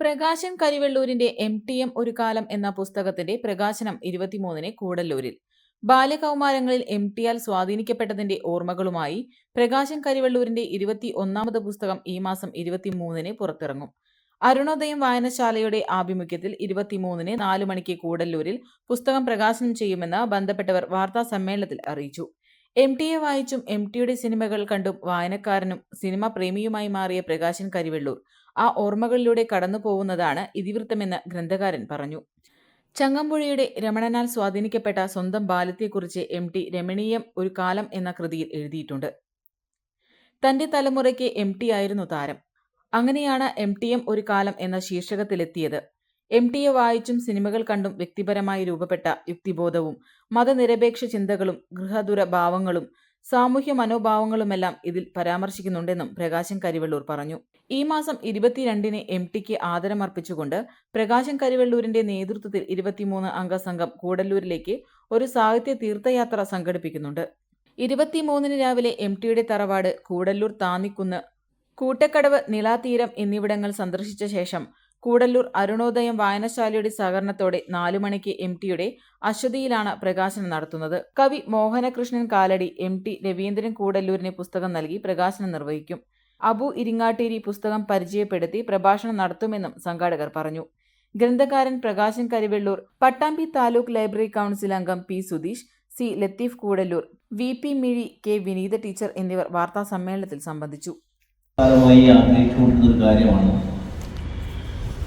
പ്രകാശൻ കരിവെള്ളൂരിന്റെ M T M ഒരു കാലം എന്ന പുസ്തകത്തിന്റെ പ്രകാശനം ഇരുപത്തിമൂന്നിന് കൂടല്ലൂരിൽ. ബാല്യകൗമാരങ്ങളിൽ എം ടിയാൽ സ്വാധീനിക്കപ്പെട്ടതിന്റെ ഓർമ്മകളുമായി പ്രകാശൻ കരിവെള്ളൂരിന്റെ ഇരുപത്തി ഒന്നാമത് പുസ്തകം ഈ മാസം ഇരുപത്തിമൂന്നിന് പുറത്തിറങ്ങും. അരുണോദയം വായനശാലയുടെ ആഭിമുഖ്യത്തിൽ ഇരുപത്തിമൂന്നിന് നാലു മണിക്ക് കൂടല്ലൂരിൽ പുസ്തകം പ്രകാശനം ചെയ്യുമെന്ന് ബന്ധപ്പെട്ടവർ വാർത്താ സമ്മേളനത്തിൽ അറിയിച്ചു. എം ടിയെ വായിച്ചും എം ടിയുടെ സിനിമകൾ കണ്ടും വായനക്കാരനും സിനിമ പ്രേമിയുമായി മാറിയ പ്രകാശൻ കരിവെള്ളൂർ ആ ഓർമ്മകളിലൂടെ കടന്നു പോകുന്നതാണ് ഇതിവൃത്തമെന്ന് ഗ്രന്ഥകാരൻ പറഞ്ഞു. ചങ്ങമ്പുഴയുടെ രമണനാൽ സ്വാധീനിക്കപ്പെട്ട സ്വന്തം ബാല്യത്തെക്കുറിച്ച് എം ടി രമണീയം ഒരു കാലം എന്ന കൃതിയിൽ എഴുതിയിട്ടുണ്ട്. തന്റെ തലമുറയ്ക്ക് എം ടി ആയിരുന്നു താരം. അങ്ങനെയാണ് എം ടി എം ഒരു കാലം എന്ന ശീർഷകത്തിലെത്തിയത്. എം ടിയെ വായിച്ചും സിനിമകൾ കണ്ടും വ്യക്തിപരമായി രൂപപ്പെട്ട യുക്തിബോധവും മതനിരപേക്ഷ ചിന്തകളും ഗൃഹദുര ഭാവങ്ങളും സാമൂഹ്യ മനോഭാവങ്ങളുമെല്ലാം ഇതിൽ പരാമർശിക്കുന്നുണ്ടെന്നും പ്രകാശൻ കരിവെള്ളൂർ പറഞ്ഞു. ഈ മാസം ഇരുപത്തിരണ്ടിന് എം ടിക്ക് ആദരമർപ്പിച്ചുകൊണ്ട് പ്രകാശൻ കരിവെള്ളൂരിന്റെ നേതൃത്വത്തിൽ ഇരുപത്തിമൂന്ന് അംഗ സംഘം കൂടല്ലൂരിലേക്ക് ഒരു സാഹിത്യ തീർത്ഥയാത്ര സംഘടിപ്പിക്കുന്നുണ്ട്. ഇരുപത്തിമൂന്നിന് രാവിലെ എം ടിയുടെ തറവാട് കൂടല്ലൂർ താന്നിക്കുന്ന് കൂട്ടക്കടവ് നിളാതീരം എന്നിവിടങ്ങൾ സന്ദർശിച്ച ശേഷം കൂടല്ലൂർ അരുണോദയം വായനശാലയുടെ സഹകരണത്തോടെ നാലു മണിക്ക് എം ടിയുടെ അശ്വതിയിലാണ് പ്രകാശനം നടത്തുന്നത്. കവി മോഹനകൃഷ്ണൻ കാലടി എം ടി രവീന്ദ്രൻ കൂടല്ലൂരിന് പുസ്തകം നൽകി പ്രകാശനം നിർവഹിക്കും. അബു ഇരിങ്ങാട്ടേരി പുസ്തകം പരിചയപ്പെടുത്തി പ്രഭാഷണം നടത്തുമെന്നും സംഘാടകർ പറഞ്ഞു. ഗ്രന്ഥകാരൻ പ്രകാശൻ കരിവെള്ളൂർ പട്ടാമ്പി താലൂക്ക് ലൈബ്രറി കൗൺസിൽ അംഗം P Sudheesh C Latheef Koodallur V P Mizhi K Vineetha teacher എന്നിവർ വാർത്താ സമ്മേളനത്തിൽ സംബന്ധിച്ചു കാര്യമാണ്.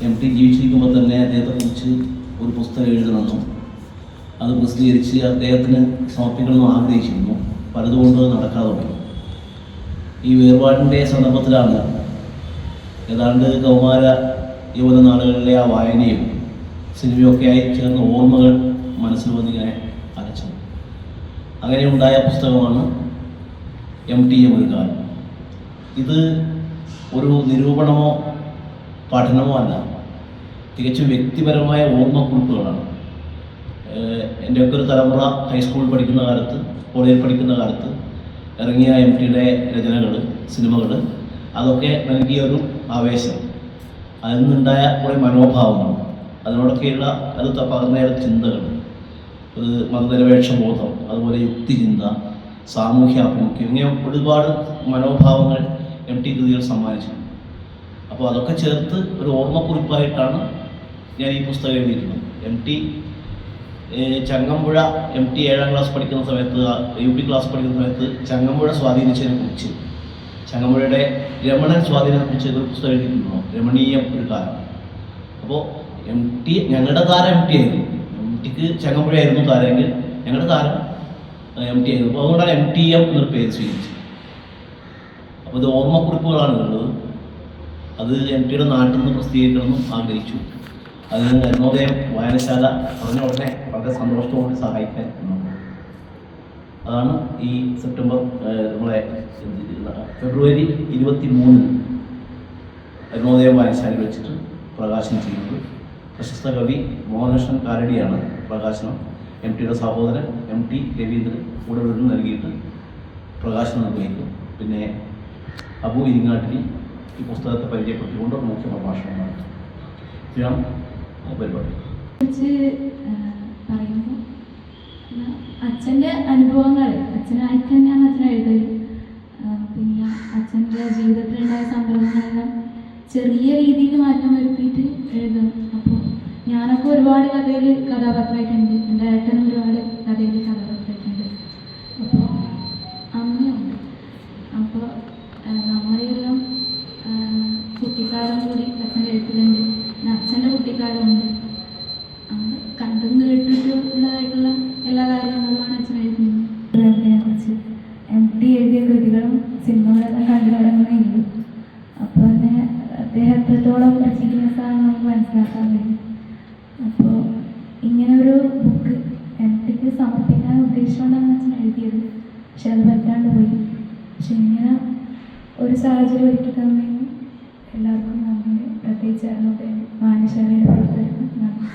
എം ടി ജീവിച്ചിരിക്കുമ്പോൾ തന്നെ അദ്ദേഹത്തെക്കുറിച്ച് ഒരു പുസ്തകം എഴുതണമെന്നും അത് പ്രസിദ്ധീകരിച്ച് അദ്ദേഹത്തിന് സമർപ്പിക്കണമെന്നും ആഗ്രഹിച്ചിരുന്നു. പലതുകൊണ്ട് നടക്കാതെ പോയി. ഈ വേർപാടിന്റെ സന്ദർഭത്തിലാണ് ഏതാണ്ട് കൗമാര യുവന നാളുകളിലെ ആ വായനയും സിനിമയൊക്കെയായി ചേർന്ന ഓർമ്മകൾ മനസ്സിൽ വന്നിങ്ങനെ അരച്ചത് അങ്ങനെ ഉണ്ടായ പുസ്തകമാണ് എം ടി എം ഒരു കാലം. ഇത് ഒരു നിരൂപണമോ പഠനമോ അല്ല. തികച്ചും വ്യക്തിപരമായ ഓർമ്മക്കുറിപ്പുകളാണ്. എന്റെയൊക്കെ ഒരു തലമുറ ഹൈസ്കൂളിൽ പഠിക്കുന്ന കാലത്ത് കോളേജിൽ പഠിക്കുന്ന കാലത്ത് ഇറങ്ങിയ എം ടിയുടെ രചനകൾ സിനിമകൾ അതൊക്കെ നൽകിയ ഒരു ആവേശം. അതിൽ നിന്നുണ്ടായ കുറേ മനോഭാവങ്ങൾ. അതിനോടൊക്കെയുള്ള അത് തപ്പാകുന്നതായ ചിന്തകൾ. മതനിരപേക്ഷ ബോധം അതുപോലെ യുക്തിചിന്ത സാമൂഹ്യ ആഭിമുഖ്യം ഇങ്ങനെ ഒരുപാട് മനോഭാവങ്ങൾ എം ടി കൃതികൾ സമ്മാനിച്ചിട്ടുണ്ട്. അപ്പോൾ അതൊക്കെ ചേർത്ത് ഒരു ഓർമ്മക്കുറിപ്പായിട്ടാണ് ഞാൻ ഈ പുസ്തകം എഴുതിയിരുന്നത് M T Changampuzha M T ഏഴാം ക്ലാസ് പഠിക്കുന്ന സമയത്ത് യു പി ക്ലാസ് പഠിക്കുന്ന സമയത്ത് ചങ്ങമ്പുഴ സ്വാധീനിച്ചതിനെ കുറിച്ച് ചങ്ങമ്പുഴയുടെ രമണൻ സ്വാധീനത്തെ കുറിച്ച് ഒരു പുസ്തകം എഴുതിയിട്ടുണ്ടോ? രമണീയം ഒരു കാലം. അപ്പോൾ എം ടി ഞങ്ങളുടെ താരം എം ടി ആയിരുന്നു. എം ടിക്ക് ചങ്ങമ്പുഴ ആയിരുന്നു താരമെങ്കിൽ ഞങ്ങളുടെ താരം എം ടി ആയിരുന്നു. അപ്പോൾ അതുകൊണ്ടാണ് എം ടി എം എന്നൊരു പേര് സ്വീകരിച്ചത്. അപ്പോൾ ഇത് ഓർമ്മക്കുറിപ്പുകളാണ് ഉള്ളത്. അത് എം ടിയുടെ നാട്ടിൽ നിന്ന് പ്രസിദ്ധീകരിക്കണമെന്നും ആഗ്രഹിച്ചു. അതിന് അരുണോദയം വായനശാല പറഞ്ഞ ഉടനെ വളരെ സന്തോഷത്തോടെ സഹായിക്കാൻ അതാണ് ഈ സെപ്റ്റംബർ നമ്മളെ ഫെബ്രുവരി ഇരുപത്തി മൂന്നിന് അരുണോദയം വായനശാലയിൽ വെച്ചിട്ട് പ്രകാശനം ചെയ്യുന്നത്. പ്രശസ്ത കവി മോഹനകൃഷ്ണൻ കാരടിയാണ് പ്രകാശനം. എം ടിയുടെ സഹോദരൻ എം ടി രവീന്ദ്രൻ കൂടെ നൽകിയിട്ട് പ്രകാശനം നിർവഹിക്കും. പിന്നെ അബു ഇരിങ്ങാട്ടിൽ ഈ പുസ്തകത്തെ പരിചയപ്പെടുത്തിക്കൊണ്ട് മുഖ്യ പ്രഭാഷണം നടത്തും പരിപാടി. അച്ഛന്റെ അനുഭവങ്ങൾ. അച്ഛനായിട്ട് തന്നെയാണ് അച്ഛൻ എഴുതൽ പിന്നെ അച്ഛന്റെ ജീവിതത്തിലുണ്ടായ സംഭവങ്ങളെല്ലാം ചെറിയ രീതിയിൽ മാറ്റം വരുത്തിയിട്ട് എഴുതും അപ്പോൾ ഞാനൊക്കെ ഒരുപാട് കഥയിൽ കഥാപാത്രമായിട്ടുണ്ട്. എന്റെ ഏട്ടനും മനസ്സിലാക്കാൻ കഴിയും അപ്പോൾ ഇങ്ങനെ ഒരു ബുക്ക് എനിക്ക് സമർപ്പിക്കാൻ ഉദ്ദേശിച്ചുകൊണ്ടാണ് അച്ഛൻ എഴുതിയത്. പക്ഷെ അത് പറ്റാണ്ട് പോയി. പക്ഷെ ഇങ്ങനെ ഒരു സാഹചര്യം ഒരുക്കി എല്ലാവർക്കും നന്ദി. പ്രത്യേകിച്ച് പ്രവർത്തകർക്ക് നന്ദി.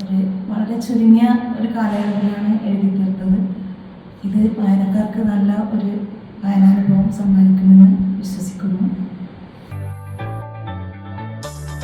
ഒരു വളരെ ചുരുങ്ങിയ ഒരു കാലയളവിലാണ് എഴുതി തീർത്തത്. ഇത് വായനക്കാർക്ക് നല്ല ഒരു വായനാനുഭവം സമ്മാനിക്കുമെന്ന് വിശ്വസിക്കുന്നു.